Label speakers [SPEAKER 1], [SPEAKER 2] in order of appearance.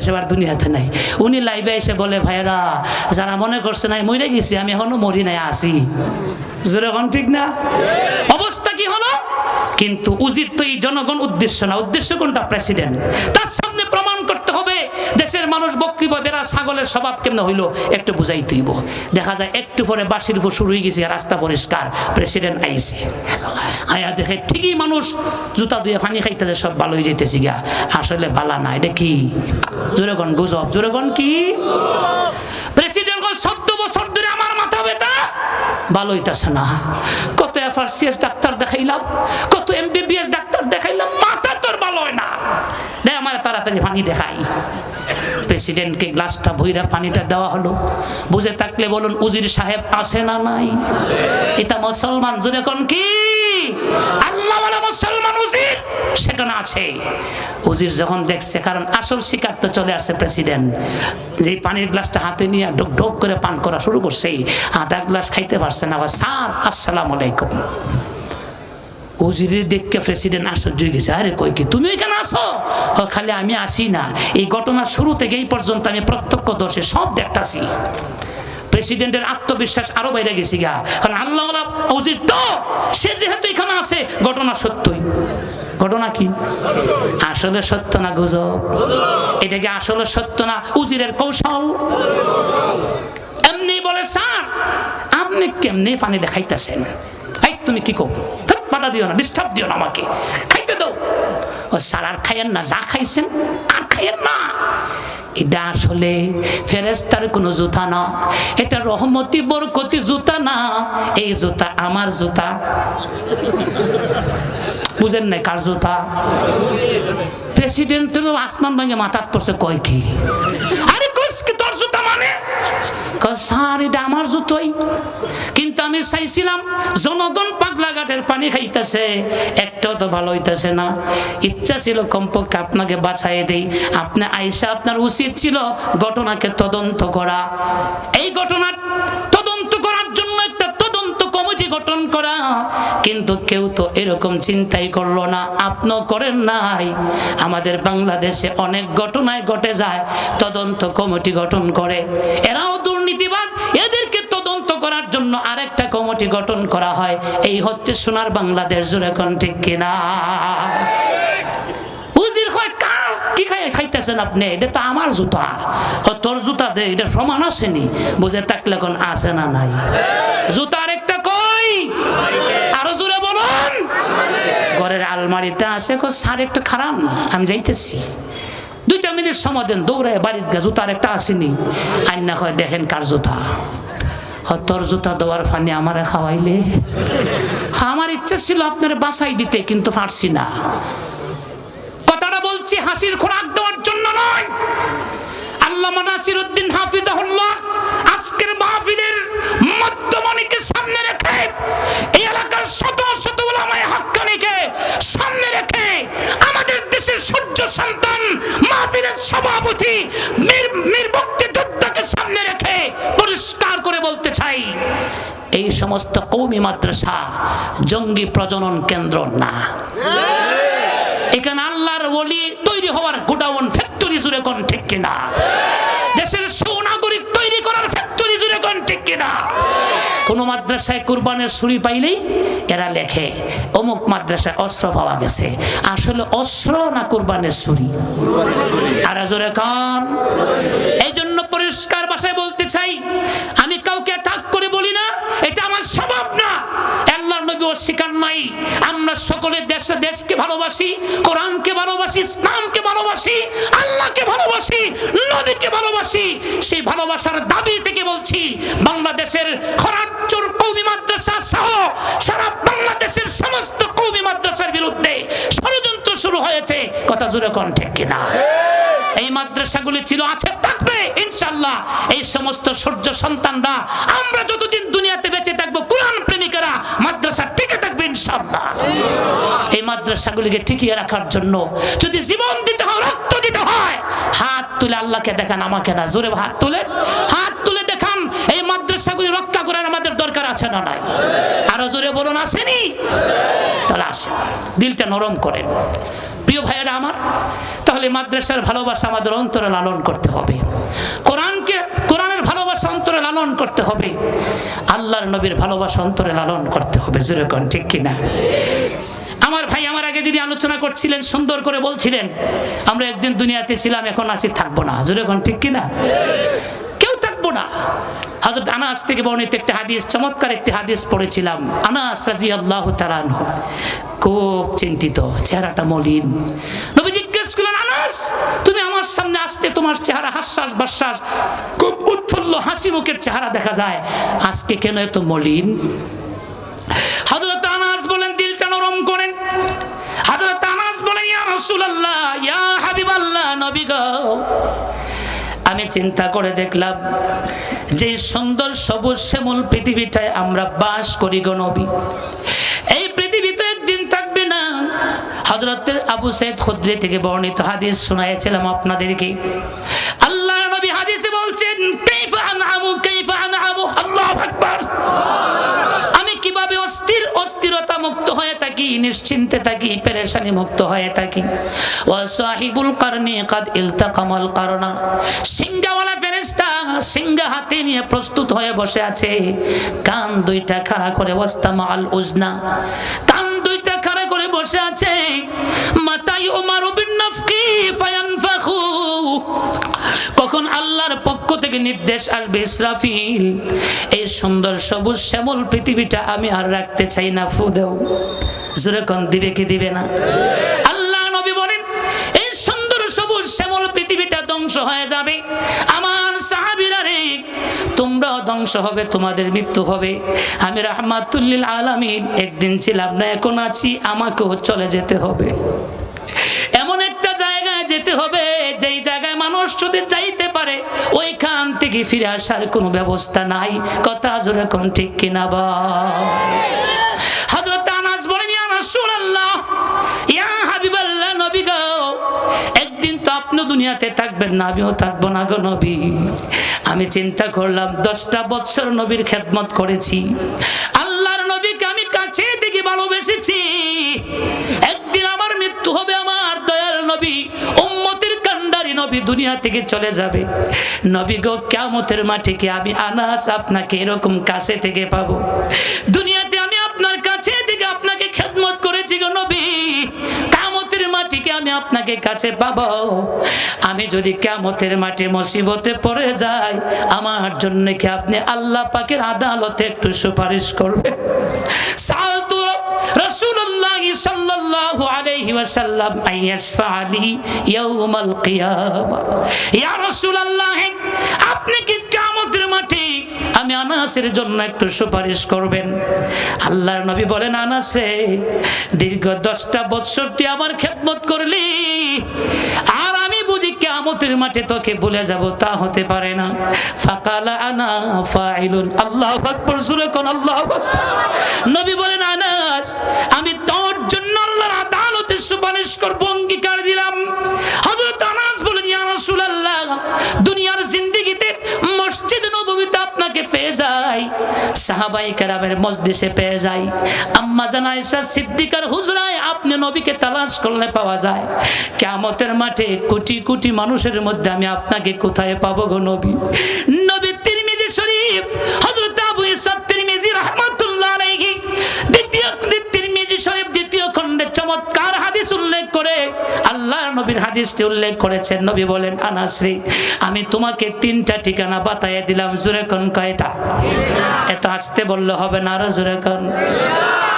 [SPEAKER 1] সেবার দুনিয়াতে নাই। উনি লাইবে এসে বলে ভাইরা যারা মনে করছে নাই মরে গেছি, আমি এখনও মরি নাই, আসি। যেরকম ঠিক না? অবস্থা কি হলো? কিন্তু উজির তো এই জনগণ উদ্দেশ্য না। উদ্দেশ্য কোনটা? প্রেসিডেন্ট। তার সামনে প্রমাণ করতে হবে দেশের মানুষ বক্তব্য বেড়া ছাগলের স্বভাব কেমনে হইল? একটু বুঝাই তুইব দেখা যায় একটু পরে বাসির উপর শুরু হয়ে গেছে রাস্তা পরিষ্কার। প্রেসিডেন্ট আইছে। আয়া দেখে ঠিকই মানুষ, জুতা দুয়ে পানি খাইতে সব ভালো হয়ে যেতেছি গা আসলে বালা না, এটা কি? জোরেগণ গুজব। জোরেগণ কি? প্রেসিডেন্ট সত্য বছর ভালো হইতাছে না। কত F R C FRCS doctor দেখাইলাম, কত এম এমবিবিএস ডাক্তার দেখাইলাম, মাথা তোর ভালো হয় না। দে আমার তাড়াতাড়ি পানি দেখাই। প্রেসিডেন্টকে গ্লাসটা ভইরা পানিটা দেওয়া হলো। বুঝে থাকলে বলুন, উজির সাহেব আসে না নাই? এটা মুসলমান জুড়ে কোন কি? আল্লাহ মুসলমান উজির? সেখানে আছে। উজির যখন দেখছে, কারণ আসল শিকার তো চলে আসছে প্রেসিডেন্ট। যে পানির গ্লাসটা হাতে নিয়ে ঢোক ঢোক করে পান করা শুরু করছে আধা গ্লাস খাইতে পারছে না। আবার, স্যার, আসসালামু আলাইকুম। উজিরে দেখকে প্রেসিডেন্ট আশ্চর্য গেছে, আরে, কই কি? তুমি এখানে আসো খালি আমি আসি না। এই ঘটনার শুরু থেকে এই পর্যন্ত আমি প্রত্যক্ষ দোষে সব দেখতাছি। প্রেসিডেন্টের আত্মবিশ্বাস আরও বাইরে গেছি গা। কারণ আল্লাহ তো, সে যেহেতু এখানে আছে, ঘটনা সত্যই। ঘটনা কি? আসলে সত্য না গুজব? এটা কি আসলে সত্য না উজিরের কৌশল? এমনি বলে, স্যার, আপনি কেমনি পানি দেখাইতেছেন? তুমি কি কো বাধা দিও না ডিস্টার্ব দিও না আমাকে। ও স্যার আর খাইয়েন না, যা খাইছেন আর খাইয়েন না। এটা আসলে ফেরেস্তার কোনো জুতা না, এটা রহমতি, বরকতি জুতা না, এই জুতা আমার জুতা। বুঝেন নাই কার জুতা? প্রেসিডেন্ট আসমান ভাঙে মাথাত পড়ছে, কয় কি? স্যার আমার জুতোই। কিন্তু আমি চাইছিলাম জনগণ পাগলা ঘাটের পানি খাইতেছে, একটাও তো ভালো হইতেছে না। ইচ্ছা ছিল কমপক্ষে আপনাকে বাঁচাই দেই। আপনি আইসা আপনার উচিত ছিল ঘটনাকে তদন্ত করা। এই ঘটনার তদন্ত করার জন্য একটা তদন্ত কমিটি গঠন করা। কিন্তু কেউ তো এরকম চিন্তাই করল না। আপনিও করেন নাই। আমাদের বাংলাদেশে অনেক ঘটনায় ঘটে যায়, তদন্ত কমিটি গঠন করে। এরাও কমিটি গঠন করা হয়, এই হচ্ছে সোনার বাংলাদেশ জুড়ে কোন ঠিক কিনা? কয় কি খাই, খাইতেছেন আপনি? এটা তো আমার দে এটা আসে না নাই। বলুন। ঘরের আছে একটু খারাপ আমি দুইটা মিনিট দৌড়ায় বাড়ির জুতার একটা আসেনি। আইনা কয় দেখেন কার জুতা। হ, তোর জুতা দেওয়ার ফানি আমারে খাওয়াইলে। হ্যাঁ, আমার ইচ্ছা ছিল আপনার বাসাই দিতে কিন্তু পারছি না। কথাটা বলছি হাসির খোরাক দেওয়ার জন্য নয়। এই এলাকার সামনে রেখে আমাদের দেশের সূর্য সন্তান সভাপতি সামনে রেখে চাই এই সমস্ত কৌমি মাদ্রাসা জঙ্গি প্রজনন কেন্দ্র না। এখানে আল্লাহর ওলি তৈরি হওয়ার গোডাউন ফ্যাক্টরি জুড়ে কোন ঠিক কিনা? দেশের সুনাগরিক তৈরি করার ফ্যাক্টরি জুড়ে কোন ঠিক কিনা? কোন মাদ্রাসায় কুরবানের ছুরি পাইলেই এরা লেখে, অমুক মাদ্রাসায় অস্ত্র পাওয়া গেছে। আসলে অস্ত্র না কুরবানের ছুরি? আর জোরে কান। এই জন্য পরিষ্কার ভাষায় বলতে চাই আমি কাউকে ঠাক করে বলি না এটা আমার স্বভাব না আল্লাহর নবী অস্বীকার নাই। আমরা সকলে দেশে দেশকে ভালোবাসি, কোরআনকে ভালোবাসি, ইসলামকে ভালোবাসি, আল্লাহকে ভালোবাসি, নবীকে ভালোবাসি। সেই ভালোবাসার দাবি থেকে বলছি, বাংলাদেশের খরাচ্চর কৌমি মাদ্রাসা সহ সারা বাংলাদেশের সমস্ত কৌমি মাদ্রাসার বিরুদ্ধে ষড়যন্ত্র শুরু হয়েছে। কথা জুড়ে কোন ঠিক কিনা? এই মাদ্রাসাগুলি ছিল, আছে, থাকবে ইনশাল্লাহ এই সমস্ত সূর্য সন্তানরা, আমরা যতদিন দুনিয়াতে বেঁচে থাকব, কোরআন মাদ্রাসা টিকে থাকবে ইনশাল্লাহ এই মাদ্রাসাগুলিকে টিকিয়ে রাখার জন্য যদি জীবন দিতে হয়, রক্ত দিতে হয়, হাত তুলে আল্লাহকে দেখান, আমাকে না, জোরে হাত তুলে। হাত তুলে দেখান, এই মাদ্রাসাগুলি রক্ষা করার আমাদের দরকার আছে না নাই? আরও জোরে বলুন, আসেনি? আসেন দিলটা নরম করেন। প্রিয় ভাইয়েরা আমার, তাহলে মাদ্রাসার ভালোবাসা আমাদের অন্তরে লালন করতে হবে। কোরআনকে, কোরআনের ভালোবাসা অন্তরে লালন করতে হবে। আল্লাহর নবীর ভালোবাসা অন্তরে লালন করতে হবে। জোরে কোন, ঠিক কিনা? আমার ভাই আমার আগে যিনি আলোচনা করছিলেন, সুন্দর করে বলছিলেন, আমরা একদিন দুনিয়াতে ছিলাম, এখন আসি থাকব না। জোরে কোন, ঠিক কিনা? কেউ থাকব না। হজরত আনাস থেকে বর্ণিত একটি হাদিস, চমৎকার একটি হাদিস পড়েছিলাম। আনাস খুব চিন্তিত, চেহারাটা মলিন। নবী জিজ্ঞেস করলেন, আনাস, তুমি আমার সামনে আসতে তোমার চেহারা খুব উৎফুল্ল হাসি মুখের চেহারা দেখা যায়। আজকে কেন এত মলিন? হযরত আনাস বলেন, দিলটা নরম করেন। হযরত আনাস বলেন, ইয়া রাসূলুল্লাহ, ইয়া আমি চিন্তা করে দেখলাম যে সুন্দর সবুজ শ্যামল পৃথিবীটায় আমরা বাস করি গো নবী। এই পৃথিবীতে একদিন থাকবে না। হযরত আবু সাইদ খুদরি থেকে বর্ণিত হাদিস শোনাইছিলাম আপনাদেরকে। আল্লাহ নবী হাদিসে বলছেন, কাইফা আনআমু কাইফা আনআমু, আল্লাহু আকবার। অস্থির অস্থিরতা মুক্ত হয়ে থাকি, নিশ্চিন্তে থাকি, পেরেশানি মুক্ত হয়ে থাকি। ওয়া সাহিবুল কারনি কাদ ইলতাকামাল কারনা। সিংহাওয়ালা ফেরেশতা সিংহা হাতে নিয়ে প্রস্তুত হয়ে বসে আছে। কান দুইটা খাড়া করে ওয়াস্তামা আল উজনা। কান দুইটা খাড়া করে বসে আছে। মাতাই উমারু বিন নাফকি ফায়ানফাখু কখন আল্লাহর পক্ষ থেকে নির্দেশ আসবে, ইসরাফিল, এই সুন্দর সবুজ শ্যামল পৃথিবীটা আমি আর রাখতে চাই না, ফু দেও। জোরে কোন, দিবে কি দিবে না? আল্লাহ নবী বলেন, এই সুন্দর সবুজ শ্যামল পৃথিবীটা ধ্বংস হয়ে যাবে। আমার সাহাবীরা রে, তোমরাও ধ্বংস হবে, তোমাদের মৃত্যু হবে। আমি রাহমাতুল্লিল আলামিন, একদিন ছিলাম না, এখন আছি, আমাকেও চলে যেতে হবে। এমন একটা জায়গায় যেতে হবে, যেই জায়গায় মানুষ যদি যাইতে পারে, ওইখান থেকে ফিরে আসার কোনো ব্যবস্থা নাই। কথা জোরে কোন ঠিক কিনা বা? হযরত আনাস ইয়া হাবিবাল্লাহ নবী একদিন তো আপনি দুনিয়াতে থাকবেন না, আমিও থাকব না গো নবী। আমি চিন্তা করলাম, দশটা বৎসর নবীর খেদমত করেছি। আল্লাহর নবীকে আমি কাছে থেকে ভালোবেসেছি। দুনিয়া থেকে চলে যাবে। নবী গো কেমতের মাঠে কি আমি আনাস আপনাকে এরকম কাছে থেকে পাবো? দুনিয়াতে আমি আপনার কাছে থেকে আপনাকে খেদমত করেছি গো নবী। আমার জন্য কি আপনি আল্লাহ পাকের আদালতে একটু সুপারিশ করবেন? সালতু রাসূলুল্লাহ আপনি কি কিয়ামতের মাঠে আমি আনাসের জন্য একটু সুপারিশ করবেন? আল্লাহর নবী বলেন, আনাসে দীর্ঘ দশটা বৎসর তুই আমার খেদমত করলি। আর কেমতের মাঠে তোকে ভুলে যাব, তা হতে পারে না। ফাকালা আনা ফাইলুন। আল্লাহ আকবার সুরে কোন আল্লাহ। নবী বলেন, আনাস, আমি তোর জন্য আল্লাহর আদালতে সুপারিশ করব, অঙ্গীকার দিলাম। হযরত আনাস বলেন, ইয়া রাসূলুল্লাহ, দুনিয়ার জিন্দেগিতে মসজিদ নববীতে আপনাকে পেয়ে যাই। সাহাবাই কেরামের মসজিদে পেয়ে যাই আম্মা জানাইসা সিদ্দিকার হুজরায়, আপনি নবীকে তালাশ করলে পাওয়া যায়। কেমতের মাঠে কোটি কোটি মানুষের মধ্যে আমি আপনাকে কোথায় পাবো গো নবী? নবী তিরমিজি শরীফ হযরত আল্লাহর নবীর হাদিসটি উল্লেখ করেছেন। নবী বলেন আনাশ্রী আমি তোমাকে তিনটা ঠিকানা বাতাইয়ে দিলাম। জুরেকন কয়টা? এত আসতে বললে হবে না আরও জুরে কোন? একটু